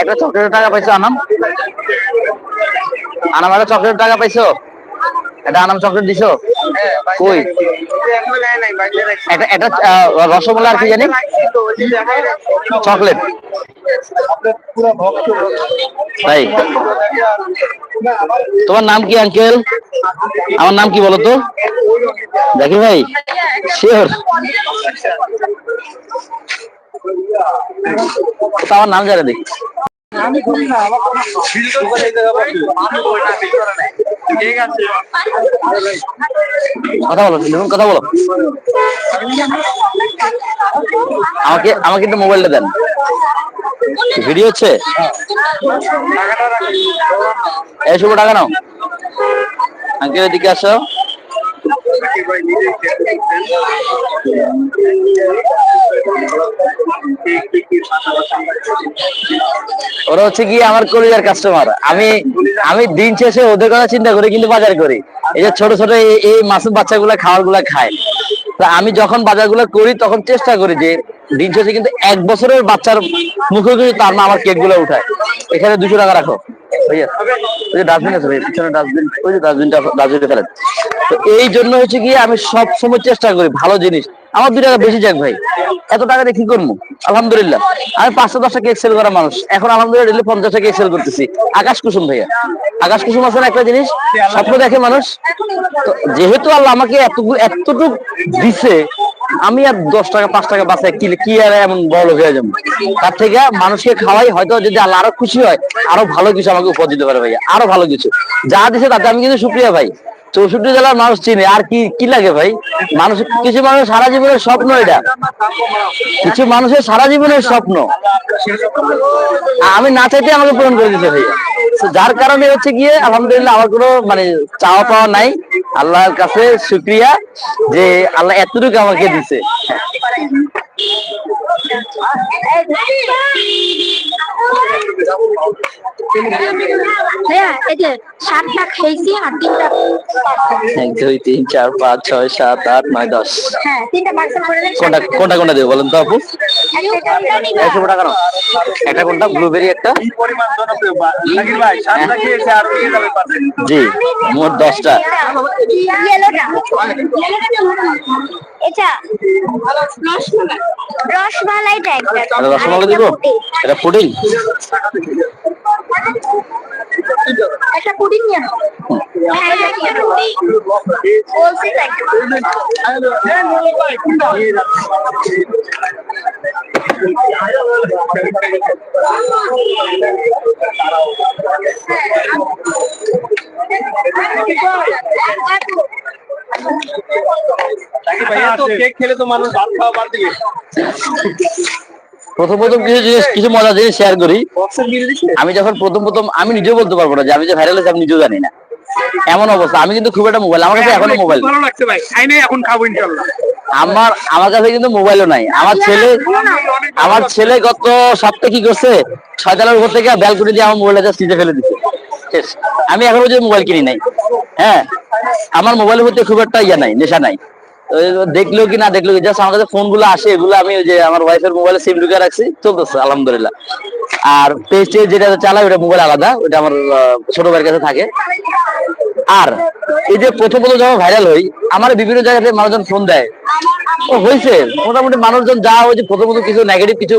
একটা চকলেটের টাকা পাইছো আনাম? আনাম একটা চকলেটের টাকা পাইছো? এটা আনাম চকলেট দিছো? কই? এটা এটা রসগোল্লা আর কি জানি? চকলেট। ভাই তোমার নাম কি, আঙ্কেল? আমার নাম কি বলো তো? দেখি ভাই? শিওর আমার নাম জানে দেখি। কথা বলো দেখুন কথা বলো। আমাকে আমাকে একটু মোবাইলটা দেন। ভিডিও হচ্ছে? এই শুভ টাকা নাও। আঙ্কেল, এদিকে আসো। ওরা হচ্ছে কি আমার কলিজার কাস্টমার আমি আমি দিন শেষে ওদের কথা চিন্তা করি, কিন্তু বাজার করি। এই যে ছোট ছোট এই- মাসুম বাচ্চাগুলা গুলা খায়। তা আমি যখন বাজারগুলো করি, তখন চেষ্টা করি যে দিন শেষে কিন্তু এক বছরের বাচ্চার মুখে কিন্তু তার মা আমার কেকগুলো উঠায়। এখানে দুশো টাকা রাখো। ডাস্টবিন আছে ডাস্টবিন ওই যে ডাস্টবিনটা ডাস্টবিনে ফেলেন। তো এই জন্য হচ্ছে কি আমি সব সময় চেষ্টা করি, ভালো জিনিস। আমার দুই টাকা বেশি যাক ভাই। এত টাকা দিয়ে কি করব? আলহামদুলিল্লাহ। আমি পাঁচশো দশটা কেক সেল করা মানুষ। এখন আলহামদুলিল্লাহ পঞ্চাশটা কেক সেল করতেছি। আকাশ কুসুম ভাইয়া। আকাশ কুসুম আছে একটা জিনিস? স্বপ্ন দেখে মানুষ। যেহেতু আল্লাহ আমাকে এতটুকু এতটুকু দিছে, আমি আর দশ টাকা, পাঁচ টাকা বাঁচাই, কি কি আর এমন বড় হয়ে যাব? তার থেকে মানুষকে খাওয়াই, হয়তো যদি আল্লাহ আরও খুশি হয়, আরও ভালো কিছু আমাকে উপহার দিতে পারে ভাইয়া। আরও ভালো কিছু। যা দিছে তাতে আমি কিন্তু সুপ্রিয়া ভাই। চৌষট্টি জেলার মানুষ চিনে। আর কি কি লাগে ভাই? মানুষ, কিছু মানুষ সারা জীবনের স্বপ্ন এটা। কিছু মানুষের সারা জীবনের স্বপ্ন। আমি না চাইতে আমাকে পূরণ করে দিতে ভাইয়া। যার কারণে হচ্ছে গিয়ে, আলহামদুলিল্লাহ, আমার কোনো মানে চাওয়া পাওয়া নাই। আল্লাহর কাছে শুক্রিয়া যে আল্লাহ এতটুকু আমাকে দিছে হ্যাঁ এই যে সাতটা খেয়েছি আর তিনটা এক দুই তিন চার পাঁচ ছয় সাত আট নয় দশ। হ্যাঁ তিনটা পার্সেল করে কোনটা কোনটা কোনটা দেবো বলেন তো আপু? একশো টাকা। একটা কোনটা? ব্লুবেরি একটা? জি মোট দশটা। এটা রসমালাই রসমালাইটা একটা। রসমালাই দিব? এটা পুডিং? একটা পুডিং নিয়ে নাও হ্যাঁ একটা পুডিং বলছি তো একটা কেক খেলে তো মানুষ প্রথম প্রথম কিছু জিনিস কিছু মজা জিনিস শেয়ার করি। আমি যখন প্রথম প্রথম আমি নিজেও বলতে পারব না যে আমি যে ভাইরাল হয়েছি আমি নিজেও জানি না। এমন অবস্থা। আমি কিন্তু খুব একটা মোবাইল আমার কাছে এখনও মোবাইল ভালো লাগছে ভাই। খাই নাই এখন খাব ইনশাআল্লাহ। আমার আমার কাছে কিন্তু মোবাইলও নাই। আমার ছেলে আমার ছেলে গত সপ্তাহে কি করছে? ছয়তলার উপর থেকে ব্যালকনি দিয়ে আমার মোবাইলটা জাস্ট নিচে ফেলে দিচ্ছে আমি এখন পর্যন্ত মোবাইল কিনি নাই। হ্যাঁ। আমার মোবাইলের মধ্যে খুব একটা ইয়ে নাই নেশা নাই। দেখল কি না দেখল কি জাস্ট আমার কাছে ফোনগুলো আসে, এগুলো আমি ওই যে আমার ওয়াইফের মোবাইলে সিম ঢুকে রাখছি, চলতেছে, আলহামদুলিল্লাহ। আর পেজ টেজ যেটা চালাই ওটা মোবাইল আলাদা ওটা আমার ছোট ভাইয়ের কাছে থাকে। আর এই যে প্রথম প্রথম যখন ভাইরাল হই, আমার বিভিন্ন জায়গাতে মানুষজন ফোন দেয়। ও হয়েছে মোটামুটি মানুষজন যা হয়েছে, প্রথম প্রথম কিছু নেগেটিভ কিছু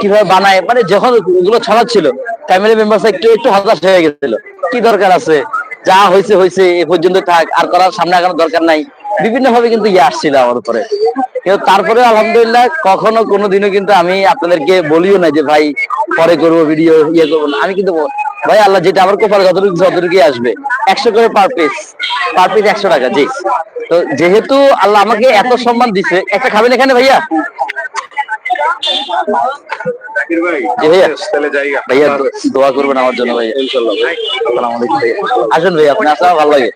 কীভাবে বানায় মানে যখন ওগুলো ছড়াচ্ছিল ফ্যামিলি মেম্বার্স একটু একটু হতাশ হয়ে গেছিল। কি দরকার আছে? যা হয়েছে হয়েছে এ পর্যন্ত থাক, আর করার সামনে আগানোর দরকার নাই। বিভিন্ন ভাবে কিন্তু ইয়ে আসছিল আমার উপরে। কিন্তু তারপরে আলহামদুলিল্লাহ কখনো কোনোদিনও কিন্তু আমি আপনাদেরকে বলিও না যে ভাই পরে করব ভিডিও ইয়ে করব না। আমি কিন্তু ভাই আল্লাহ যেটা আমার কপালে যতটুকু যতটুকুই আসবে। একশো করে পার পিস পার পিস একশো টাকা জি। তো যেহেতু আল্লাহ আমাকে এত সম্মান দিছে একটা খাবেন এখানে ভাইয়া? ভাইয়া। ভাইয়া দোয়া করবেন আমার জন্য ভাইয়া। আসুন ভাইয়া আপনি আসলে ভালো লাগে।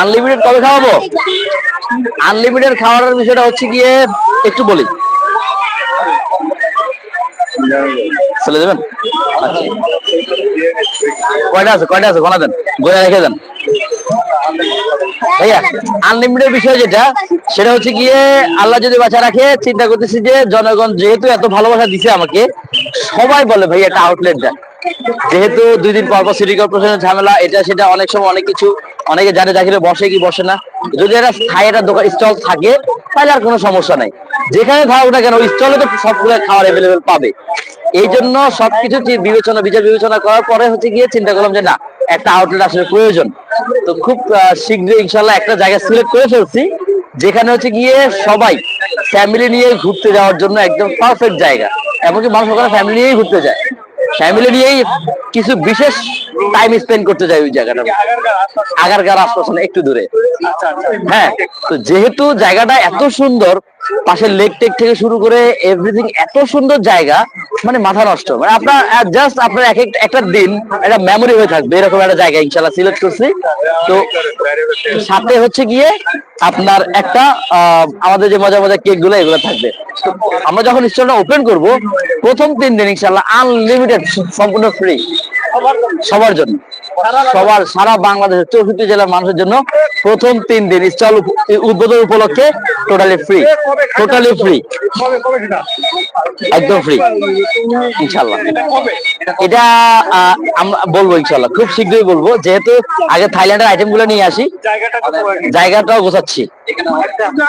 আনলিমিটেড কবে খাওয়াবো? আনলিমিটেড খাওয়ানোর বিষয়টা হচ্ছে গিয়ে একটু বলি। চলে যাবেন। কয়টা আছে কয়টা আছে? গোনা দেন গোনা রেখে দেন। ভাইয়া আনলিমিটেড বিষয় যেটা, সেটা হচ্ছে গিয়ে আল্লাহ যদি বাঁচা রাখে, চিন্তা করতেছি যে জনগণ যেহেতু এত ভালোবাসা দিছে আমাকে, সবাই বলে ভাই একটা আউটলেট দেন। যেহেতু দুই দিন পর পর সিটি কর্পোরেশনের ঝামেলা, এটা সেটা অনেক সময় অনেক কিছু, অনেকে জানে চাকরি বসে কি বসে না। যদি একটা স্থায়ী একটা দোকান, স্টল থাকে, তাহলে আর কোনো সমস্যা নাই। যেখানে থাকুক না কেন স্টলে তো সবগুলো খাবার অ্যাভেলেবেল পাবে। এই জন্য সবকিছু বিবেচনা, বিচার বিবেচনা করার পরে হচ্ছে গিয়ে চিন্তা করলাম যে, না, একটা আউটলেট আসলে প্রয়োজন। তো খুব শীঘ্রই ইনশাল্লাহ একটা জায়গা সিলেক্ট করে ফেলছি, যেখানে হচ্ছে গিয়ে সবাই ফ্যামিলি নিয়ে ঘুরতে যাওয়ার জন্য একদম পারফেক্ট জায়গা। এমনকি মানুষ ওখানে ফ্যামিলি নিয়েই ঘুরতে যায়। ফ্যামিলি নিয়েই কিছু বিশেষ টাইম স্পেন্ড করতে চাই ওই জায়গাটা। আগারগার আশপাশে একটু দূরে। আচ্ছা আচ্ছা। হ্যাঁ তো যেহেতু জায়গাটা এত সুন্দর পাশের লেক টেক থেকে শুরু করে এভরিথিং এত সুন্দর জায়গা মানে মাথা নষ্ট। মানে আপনার জাস্ট আপনার এক এক- একটা দিন, একটা মেমোরি হয়ে থাকবে, এরকম একটা জায়গা ইনশাল্লাহ সিলেক্ট করছি। তো সাথে হচ্ছে গিয়ে আপনার একটা আমাদের যে মজা মজা কেকগুলো এগুলো থাকবে। আমরা যখন স্টলটা ওপেন করব, প্রথম তিন দিন ইনশাল্লাহ আনলিমিটেড সম্পূর্ণ ফ্রি সবার জন্য। সবার সারা বাংলাদেশের চৌষট্টি জেলার মানুষের জন্য প্রথম তিন দিন স্টল উদ্বোধন উপলক্ষে টোটালি ফ্রি টোটালি ফ্রি একদম ফ্রি ইনশাল্লাহ এটা আমরা বলব ইনশাল্লাহ খুব শীঘ্রই বলব যেহেতু আগে থাইল্যান্ডের আইটেমগুলো নিয়ে আসি জায়গাটাও গোছাচ্ছি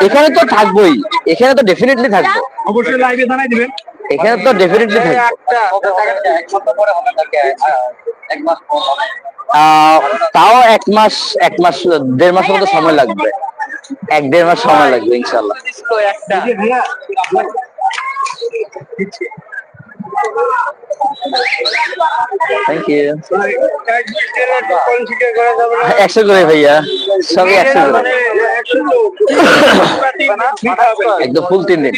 এখানে তো থাকবোই এখানে তো ডেফিনেটলি থাকব অবশ্যই লাইভে জানাই দিবেন এখানে তো ডেফিনেটলি থাকব আহ, তাও এক মাস এক মাস, দেড় মাসের মতো সময় লাগবে। এক দেড় মাস সময় লাগবে ইনশাল্লাহ থ্যাংক ইউ একশো করে ভাইয়া, সবই একশো করে। একদম ফুল তিন দিন।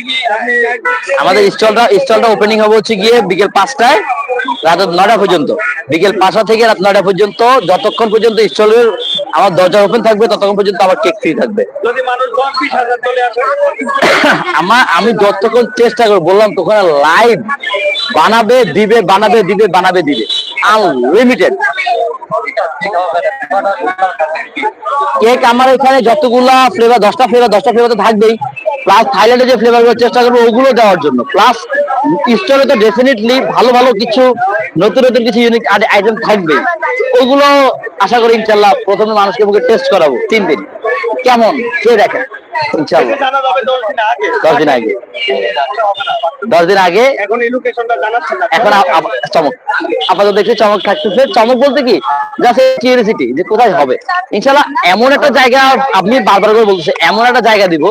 আমাদের স্টলটা স্টলটা ওপেনিং হবে হচ্ছে গিয়ে বিকেল পাঁচটায়। রাত নয়টা পর্যন্ত। বিকেল পাঁচটা থেকে রাত নয়টা পর্যন্ত। যতক্ষণ পর্যন্ত স্টলের আমার দরজা ওপেন থাকবে ততক্ষণ পর্যন্ত আমার কেক ফ্রি থাকবে। আমার আমি যতক্ষণ চেষ্টা করব বললাম তখন লাইভ বানাবে দিবে বানাবে দিবে বানাবে দিবে। আনলিমিটেড কেক আমার এখানে যতগুলা ফ্লেভার দশটা ফ্লেভার দশটা ফ্লেভার তো থাকবেই। প্লাস থাইল্যান্ডে যে ফ্লেভার চেষ্টা করব ওগুলো দেওয়ার জন্য। প্লাস স্টোরে তো ডেফিনেটলি ভালো ভালো কিছু, নতুন নতুন কিছু ইউনিক আইটেম থাকবে। ওগুলো আশা করি ইনশাল্লাহ প্রথমে মানুষকে মুখে টেস্ট করাবো তিন দিন কেমন? কে দেখে ইনশাল্লাহ দশ দিন আগে। দশ দিন আগে। দশ দিন আগে। এখন এই লোকেশনটা জানাচ্ছে না। এখন চমক। আপাতত দেখছি চমক থাকতেছে। চমক বলতে কি? জাস্ট কিউরিয়াসিটি যে কোথায় হবে। ইনশাল্লাহ এমন একটা জায়গা আপনি বারবার করে বলতেছে এমন একটা জায়গা দিব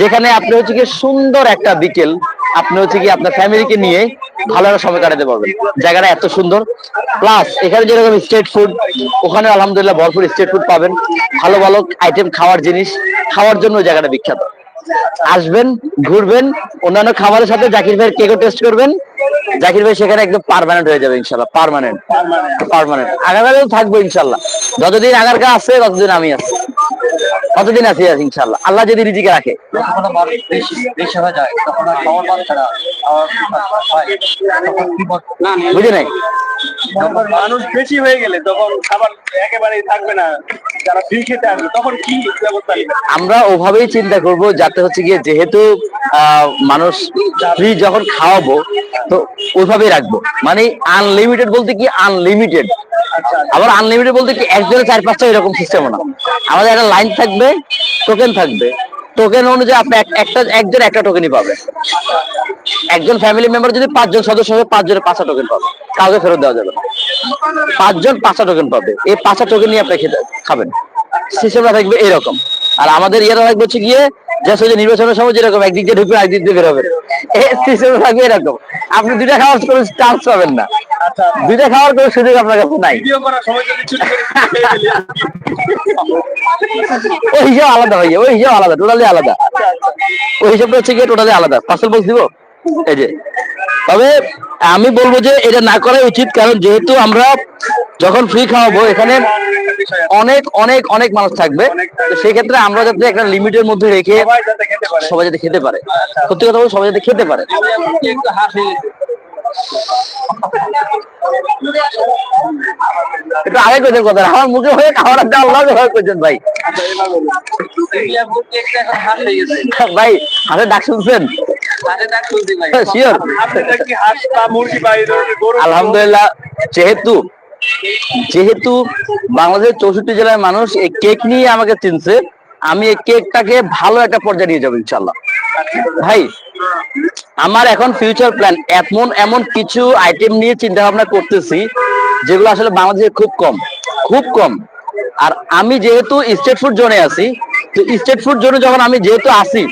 যেখানে আপনি হচ্ছে কি সুন্দর একটা বিকেল আপনি হচ্ছে কি আপনার ফ্যামিলিকে নিয়ে ভালো একটা সময় কাটাতে পারবেন জায়গাটা এত সুন্দর। প্লাস এখানে যেরকম স্ট্রিট ফুড ওখানে আলহামদুলিল্লাহ ভরপুর স্ট্রিট ফুড পাবেন। ভালো ভালো আইটেম খাওয়ার জিনিস। খাওয়ার জন্য জায়গাটা বিখ্যাত। আসবেন ঘুরবেন অন্যান্য খাবারের সাথে জাকির ভাইয়ের কেকও টেস্ট করবেন। জাকির ভাই সেখানে একদম পারমানেন্ট হয়ে যাবে ইনশাল্লাহ পারমানেন্ট পার্মানেন্ট আগারগাঁও থাকব ইনশাল্লাহ যতদিন আগারগা আছে ততদিন আমি আছি। কতদিন আছি আছি ইনশাল্লাহ আল্লাহ যদি রিজিকে রাখে। বুঝে নাই? মানুষ বেশি হয়ে গেলে তখন খাবার একেবারেই থাকবে না যারা ফ্রি খেতে আসবে তখন কি ব্যবস্থা আমরা ওভাবেই চিন্তা করব যাতে হচ্ছে গিয়ে যেহেতু আহ, মানুষ ফ্রি যখন খাওয়াবো তো ওইভাবেই রাখব। মানে আনলিমিটেড বলতে কি আনলিমিটেড আবার আনলিমিটেড বলতে কি একজনের চার পাঁচটা এরকম সিস্টেম না। আমাদের একটা লাইন থাকবে টোকেন থাকবে। টোকেন অনুযায়ী আপনি একটা, একজন একটা টোকেনই পাবে একজন ফ্যামিলি মেম্বার যদি পাঁচজন সদস্য হবে পাঁচজনের পাঁচটা টোকেন পাবে। কাউকে ফেরত দেওয়া যাবে পাঁচজন পাঁচটা টোকেন পাবে। এই পাঁচটা টোকেন নিয়ে আপনি খেতে খাবেন। সিস্টেমটা থাকবে এরকম। আর আমাদের ইয়েটা থাকবে হচ্ছে গিয়ে জাস্ট যে নির্বাচনের সময় যেরকম একদিক দিয়ে ঢুকবে একদিক দিয়ে বেরোবেন এই সিস্টেমটা থাকবে এরকম। আপনি দুইটা খাওয়ার কোনো চান্স পাবেন না। দুইটা খাওয়ার কোনো সুযোগ আপনার কাছে নাই। করে। ওই হিসাব আলাদা ভাইয়া ওই হিসাব আলাদা টোটালি আলাদা। ওই হিসাবটা হচ্ছে গিয়ে টোটালি আলাদা। পার্সেল বক্স দিব? এই যে। তবে আমি বলব যে এটা না করাই উচিত কারণ যেহেতু আমরা যখন ফ্রি খাওয়াবো এখানে। অনেক অনেক অনেক মানুষ থাকবে। সেক্ষেত্রে আমরা যাতে একটা লিমিটের মধ্যে রেখে সবাই যাতে খেতে পারে। সবাই যাতে খেতে পারে। সত্যি কথা বলতে সবাই যাতে খেতে পারে। একটু আগে কইতেন কথা, আমার মুখে হয়ে খাবার দেওয়া আল্লাহ হয়ে কইতেন ভাই। ভাই, হাতে ডাক শুনছেন? গরু আলহামদুলিল্লাহ, যেহেতু যেহেতু বাংলাদেশের চৌষট্টি জেলার মানুষ এই কেক নিয়ে আমাকে চিনছে, আমি এই কেকটাকে ভালো একটা পর্যায়ে নিয়ে যাব ইনশাল্লাহ ভাই আমার এখন ফিউচার প্ল্যান এমন এমন কিছু আইটেম নিয়ে চিন্তা ভাবনা করতেছি, যেগুলো আসলে বাংলাদেশে খুব কম খুব কম। আর আমি যেহেতু স্টেট ফুড জোনে আছি, তো স্টেট ফুড জোনে যখন আমি যেহেতু আসি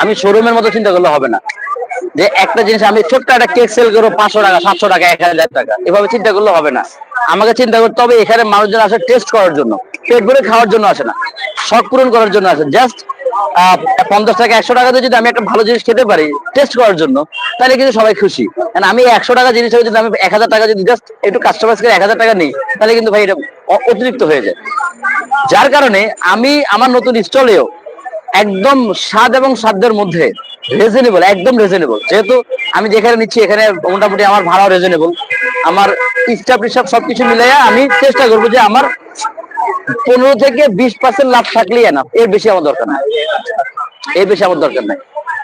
আমি শোরুমের মতো চিন্তা করলে হবে না। যে একটা জিনিস আমি ছোট্ট একটা কেক সেল করব, পাঁচশো টাকা, সাতশো টাকা, এক হাজার টাকা, এভাবে চিন্তা করলে হবে না। আমাকে চিন্তা করতে হবে এখানে মানুষজন আসে টেস্ট করার জন্য, পেট ভরে খাওয়ার জন্য আসে না, শখ পূরণ করার জন্য আসে। জাস্ট পঞ্চাশ টাকা একশো টাকাতে যদি আমি একটা ভালো জিনিস খেতে পারি টেস্ট করার জন্য, তাহলে কিন্তু সবাই খুশি। কারণ আমি একশো টাকা জিনিস যদি আমি এক হাজার টাকা যদি জাস্ট একটু কাস্টমাইজ করে এক হাজার টাকা নিই, তাহলে কিন্তু ভাই এটা অতিরিক্ত হয়ে যায়। যার কারণে আমি আমার নতুন স্টলেও একদম স্বাদ এবং সাধ্যের মধ্যে রিজনেবল একদম রিজনেবল যেহেতু আমি যেখানে নিচ্ছি, এখানে মোটামুটি আমার ভাড়াও রিজনেবল আমার স্টাফ টিস্টাফ সবকিছু মিলাইয়া আমি চেষ্টা করব যে আমার পনেরো থেকে বিশ পার্সেন্ট লাভ থাকলেই না এর বেশি আমার দরকার নাই। এর বেশি আমার দরকার নাই।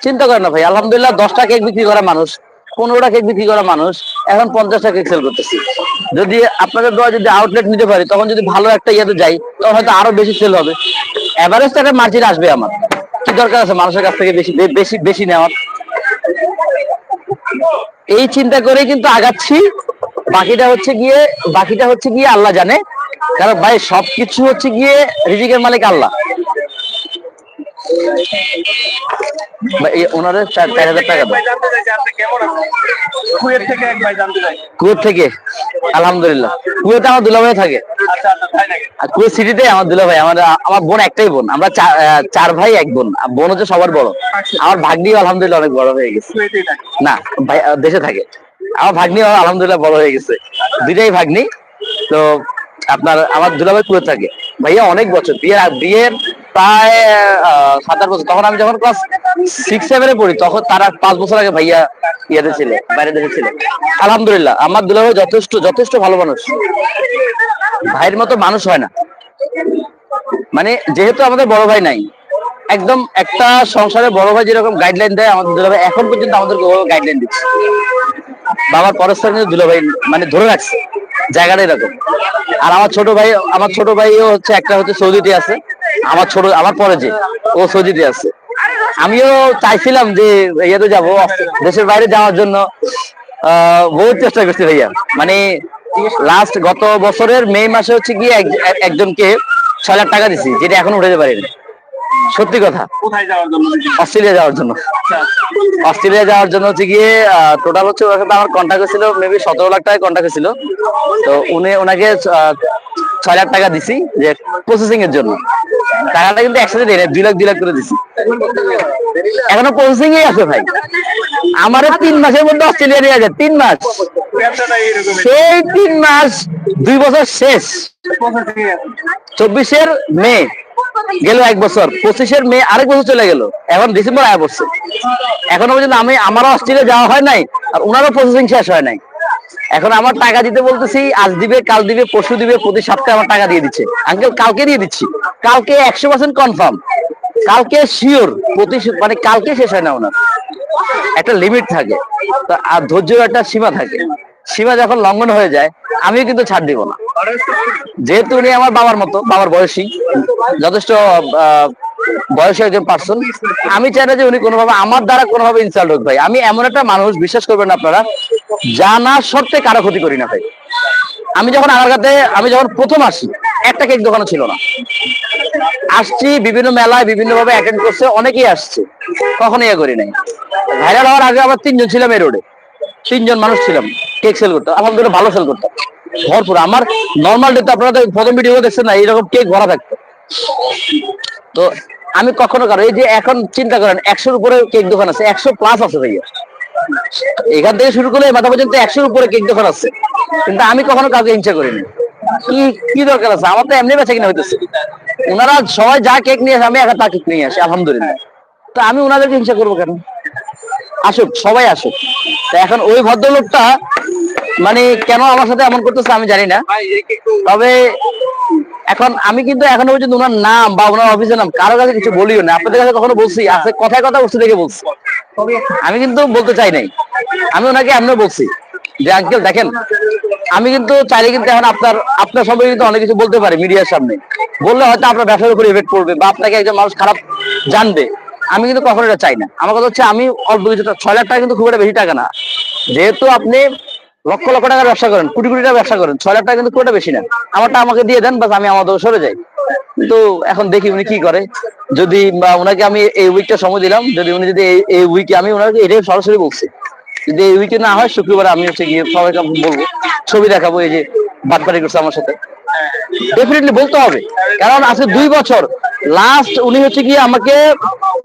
চিন্তা করেন না ভাই, আলহামদুলিল্লাহ দশটা কেক বিক্রি করা মানুষ, পনেরোটা কেক বিক্রি করা মানুষ, এখন পঞ্চাশটা কেক সেল করতেছি। যদি আপনাদের দোয়া যদি আউটলেট নিতে পারি, তখন যদি ভালো একটা ইয়েতে যাই, তখন হয়তো আরও বেশি সেল হবে। এভারেজ একটা মার্জিন আসবে আমার। কি দরকার আছে মানুষের কাছ থেকে বেশি বেশি বেশি নেওয়ার? এই চিন্তা করেই কিন্তু আগাচ্ছি। বাকিটা হচ্ছে গিয়ে বাকিটা হচ্ছে গিয়ে আল্লাহ জানে। কারণ ভাই সবকিছু হচ্ছে গিয়ে রিজিকের মালিক আল্লাহ। চার হাজার টাকা কুয়েত থেকে থেকে? আলহামদুলিল্লাহ। কুয়েতে আমার দুলাভাই থাকে। আচ্ছা আচ্ছা আর কুয়েত সিটিতে আমার দুলাভাই আমার আমার বোন একটাই বোন। আমরা চার ভাই এক বোন। বোন হচ্ছে সবার বড়। আমার ভাগ্নি আলহামদুলিল্লাহ অনেক বড় হয়ে গেছে। না ভাই দেশে থাকে। আমার ভাগ্নি আলহামদুলিল্লাহ বড় হয়ে গেছে। দুইটাই ভাগ্নি। তো আপনার আমার দুলাভাই কুয়েত থাকে। ভাইয়া অনেক বছর, বিয়ের বিয়ের প্রায় সাত আট বছর। তখন আমি যখন ক্লাস সিক্স সেভেনে পড়ি, তখন তার পাঁচ বছর আগে ভাইয়া ইয়েতে ছিল, বাইরে দেশে ছিল। আলহামদুলিল্লাহ, আমার দুলাভাই যথেষ্ট যথেষ্ট ভালো মানুষ। ভাইয়ের মতো মানুষ হয় না। মানে যেহেতু আমাদের বড় ভাই নাই, একদম একটা সংসারে বড় ভাই যেরকম গাইডলাইন দেয়, আমাদের এখন পর্যন্ত আমাদেরকে গাইডলাইন দিচ্ছে। বাবার পরস্পর কিন্তু দুলাভাই মানে ধরে রাখছে, জায়গাটা এরকম। আর আমার ছোট ভাই, আমার ছোট ভাইও হচ্ছে একটা হচ্ছে সৌদিতে আছে, আমার ছোট, আমার পরে যে, ও সৌদিতে আছে। আমিও চাইছিলাম যে ইয়েতে যাব, দেশের বাইরে যাওয়ার জন্য। বহুত চেষ্টা করছি ভাইয়া। মানে লাস্ট গত বছরের মে মাসে হচ্ছে গিয়ে এক- এক- একজনকে ছয় লাখ টাকা দিছি, যেটা এখনও উঠাতে পারিনি। সত্যি কথা। অস্ট্রেলিয়া যাওয়ার জন্য। অস্ট্রেলিয়া যাওয়ার জন্য হচ্ছে গিয়ে টোটাল হচ্ছে ওর সাথে আমার কন্ট্যাক্ট হয়েছিল মেবি সতেরো লাখ টাকায় কন্ট্যাক্ট হয়েছিল। তো উনি ওনাকে ছয় লাখ টাকা দিছি যে প্রসেসিং এর জন্য। টাকাটা কিন্তু একসাথে দেয় দুই লাখ দুই লাখ করে দিছি। এখনও প্রসেসিং এ আছে ভাই। আমার তিন মাসের মধ্যে অস্ট্রেলিয়া নিয়ে যায় তিন মাস। সেই তিন মাস দুই বছর শেষ। চব্বিশের মে। গেল এক বছর। পঁচিশের মে আরেক বছর চলে গেল। এখন ডিসেম্বর আয় পড়ছে এখনও পর্যন্ত আমি আমারও অস্ট্রেলিয়া যাওয়া হয় নাই, আর ওনারও প্রসেসিং শেষ হয় নাই। এখন আমার টাকা দিতে বলতেছি, আজ দিবে, কাল দিবে, পরশু দিবে, প্রতি সপ্তাহে আমার টাকা দিয়ে দিচ্ছে। আঙ্কেল কালকে দিয়ে দিচ্ছি। কালকে একশো পার্সেন্ট কনফার্ম কালকে শিওর প্রতি মানে কালকে শেষ হয় না ওনার। একটা লিমিট থাকে। আর ধৈর্যের একটা সীমা থাকে। সীমা যখন লঙ্ঘন হয়ে যায়, আমিও কিন্তু ছাড় দিব না। যেহেতু উনি আমার বাবার মতো, বাবার বয়সী, যথেষ্ট বয়সী একজন পার্সন আমি চাই না যে উনি কোনোভাবে আমার দ্বারা কোনোভাবে ইনসাল্ট হোক ভাই। আমি এমন একটা মানুষ, বিশ্বাস করবেন আপনারা জানা সত্ত্বে কারও ক্ষতি করি না ভাই। আমি যখন আগারগাতে, আমি যখন প্রথম আসি, একটা কেক দোকানও ছিল না। আসছি, বিভিন্ন মেলায় বিভিন্ন ভাবে অ্যাটেন্ড করছে, অনেকেই আসছে। কখনো ইয়ে করি নাই। ভাইরাল হওয়ার আগে আবার তিনজন ছিলাম এই রোডে তিনজন মানুষ ছিলাম। কেক সেল করতাম। আলহামদুলিল্লাহ ভালো সেল করতাম। ভরপুর। আমার নর্মাল ডে তো আপনারা প্রথম ভিডিও দেখছেন না, এইরকম কেক ভরা থাকতো। তো আমি কখনো কারও এই যে এখন চিন্তা করেন, একশোর উপরে কেক দোকান আছে, একশো প্লাস আছে ভাইয়া। এখান থেকে শুরু করলে মাথা পর্যন্ত একশোর উপরে কেক দোকান আছে। কিন্তু আমি কখনো কাউকে হিংসা করিনি। কি কি দরকার আছে? আমার তো এমনি বেচা কিনা হইতেছে। ওনারা সবাই যা কেক নিয়ে আসে, আমি একা তা কেক নিয়ে আসি, আলহামদুলিল্লাহ। তো আমি ওনাদেরকে হিংসা করব কেন? আসুক সবাই আসুক। এখন ওই ভদ্রলোকটা মানে কেন আমার সাথে এমন করতেছে আমি জানি না। তবে এখন আমি কিন্তু এখনও পর্যন্ত ওনার নাম বা ওনার অফিসের নাম কারও কাছে কিছু বলিও না। আপনাদের কাছে কখনো বলছি? আছে কথায় কথা বলছি দেখে বলছি। আমি কিন্তু বলতে চাই নাই। আমি ওনাকে এমনি বলছি যে আঙ্কেল দেখেন আমি কিন্তু চাইলে কিন্তু এখন আপনার আপনার সবাই কিন্তু অনেক কিছু বলতে পারি মিডিয়ার সামনে। বললে হয়তো আপনার ব্যবসার উপর ইফেক্ট পড়বে বা আপনাকে একজন মানুষ খারাপ জানবে। আমি কিন্তু কখনো এটা চাই না। আমার কথা হচ্ছে আমি অল্প কিছু ছয় লাখ টাকা কিন্তু খুব একটা বেশি টাকা না। যেহেতু আপনি লক্ষ লক্ষ টাকার ব্যবসা করেন, কোটি কোটি টাকা ব্যবসা করেন, ছয় লাখ টাকা কিন্তু খুব একটা বেশি না। আমারটা আমাকে দিয়ে দেন, বাস আমি আমাদের সরে যাই। তো এখন দেখি উনি কি করে। যদি বা ওনাকে আমি এই উইকটা সময় দিলাম, যদি উনি যদি এই- এই উইকে আমি ওনাকে এটাই সরাসরি বলছি। যদি এই উইকে না হয়, শুক্রবার আমি হচ্ছে গিয়ে সবাইকে বলব, ছবি দেখাবো, এই যে বাটপারি করছে আমার সাথে। ডেফিনেটলি বলতে হবে। কারণ আছে দুই বছর। লাস্ট উনি হচ্ছে কি আমাকে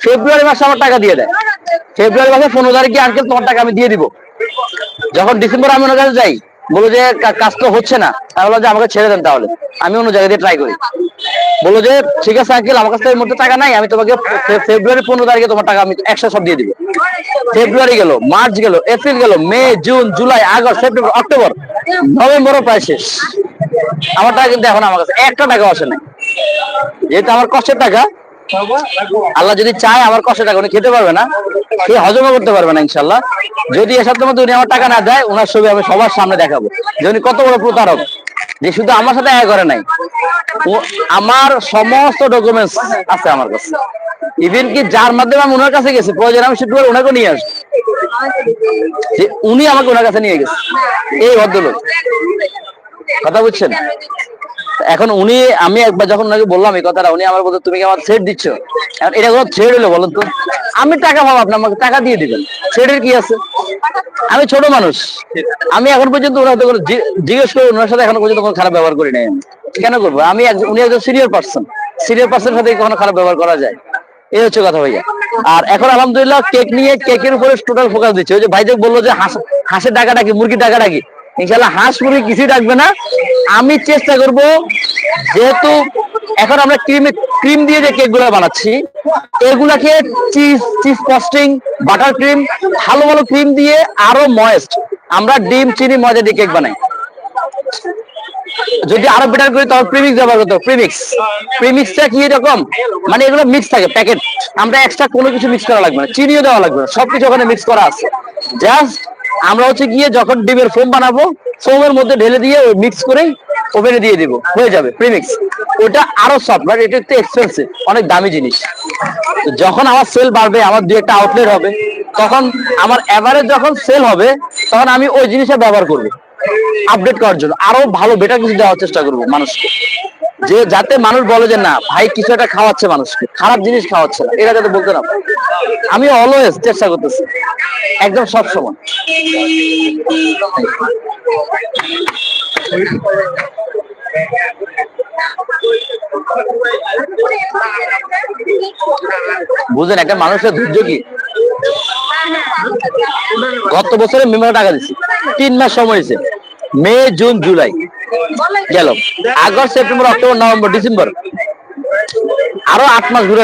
ফেব্রুয়ারি মাসে আমার টাকা দিয়ে দেয়। ফেব্রুয়ারি মাসে পনেরো তারিখে আঙ্কেল তোমার টাকা আমি দিয়ে দিব। যখন ডিসেম্বর আমি ওনার কাছে যাই বলো যে কাজ তো হচ্ছে না। আমি বললাম যে আমাকে ছেড়ে দেন তাহলে। আমি অন্য জায়গা দিয়ে ট্রাই করি। বলল যে, ঠিক আছে আঙ্কেল, আমার কাছে এই মুহূর্তে টাকা নাই, আমি তোমাকে ফেব্রুয়ারি পনেরো তারিখে তোমার টাকা আমি একশো সব দিয়ে দিব। ফেব্রুয়ারি গেল মার্চ গেল এপ্রিল গেল May June July August September October নভেম্বরও প্রায় শেষ। আমার টাকা কিন্তু এখন আমার কাছে, একটা টাকা আসে না যেহেতু আমার কষ্টের টাকা, আল্লাহ যদি চায়, আমার কষ্টের টাকা উনি খেতে পারবে না। সে হজমও করতে পারবে না, ইনশাল্লাহ। যদি এ সপ্তাহের মধ্যে উনি আমার টাকা না দেয়, ওনার ছবি আমি সবার সামনে দেখাবো। যে উনি কত বড় প্রতারক, যে শুধু আমার সাথে এক করে নাই। আমার সমস্ত ডকুমেন্টস আছে আমার কাছে। ইভেন কি যার মাধ্যমে আমি ওনার কাছে গেছি, প্রয়োজন আমি শুক্রবার ওনাকে নিয়ে আসি যে উনি আমাকে ওনার কাছে নিয়ে গেছে। এই ভদ্রলোক। কথা বুঝছেন? এখন উনি, আমি একবার যখন ওনাকে বললাম এই কথাটা, উনি আমার বলতো তুমি কি আমার থ্রেড দিচ্ছ? এখন এটা কোনো থ্রেড হলো বলুন তো? আমি টাকা পাবো আমাকে টাকা দিয়ে দিবেন। থ্রেডের কি আছে? আমি ছোট মানুষ। আমি এখন পর্যন্ত ওনার জিজ্ঞেস করে, ওনার সাথে এখন পর্যন্ত কোনো খারাপ ব্যবহার করি নাই আমি। কেন করব? আমি উনি একজন সিনিয়র পার্সন সিনিয়র পার্সনের সাথে কখনো খারাপ ব্যবহার করা যায়? এই হচ্ছে কথা ভাইয়া। আর এখন আলহামদুলিল্লাহ কেক নিয়ে কেকের উপরে টোটাল ফোকাস দিচ্ছে। ওই যে ভাইজাক বলল যে হাঁস, হাঁসের টাকা ডাকি মুরগির টাকা ডাকি ইনশাল্লাহ হাঁস মুরগি কিছুই রাখবে না। আমি চেষ্টা করব যেহেতু এখন আমরা ক্রিম ক্রিম দিয়ে যে কেকগুলা বানাচ্ছি, এগুলাকে cheese cheese coating butter cream ভালো ভালো ক্রিম দিয়ে আরও ময়েস্ট আমরা ডিম, চিনি, ময়দা দিয়ে কেক বানাই। যদি আরও বেটার করি তাহলে প্রিমিক্স ব্যবহার করতে প্রিমিক্স প্রিমিক্সটা কি এরকম? মানে এগুলো মিক্স থাকে প্যাকেট আমরা এক্সট্রা কোনো কিছু মিক্স করা লাগবে না, চিনিও দেওয়া লাগবে না, সবকিছু ওখানে মিক্স করা আছে। জাস্ট আমরা হচ্ছে গিয়ে যখন ডিমের ফোম বানাবো ফোমের মধ্যে ঢেলে দিয়ে মিক্স করে ওভেনে দিয়ে দিব। হয়ে যাবে প্রিমিক্স ওটা আরও সফট বাট এটা একটু এক্সপেন্সিভ অনেক দামি জিনিস। যখন আমার সেল বাড়বে, আমার দুই একটা আউটলেট হবে, তখন আমার এভারেজ যখন সেল হবে, তখন আমি ওই জিনিসটা ব্যবহার করব। আপডেট করার জন্য। আরও ভালো বেটার কিছু দেওয়ার চেষ্টা করব মানুষকে। যে যাতে মানুষ বলে যে, না, ভাই, কিছু একটা খাওয়াচ্ছে মানুষকে। খারাপ জিনিস খাওয়াচ্ছে না। এটা যাতে বলতে না আমি অলওয়েজ চেষ্টা করতেছি। একদম সব সময়। বুঝলেন, একটা মানুষের ধৈর্য কি? গত বছরে মেম্বার টাকা দিচ্ছি তিন মাস সময় হয়েছে। মে, জুন, জুলাই গেল। August, September, October, November, December. আরও আট মাস ঘুরে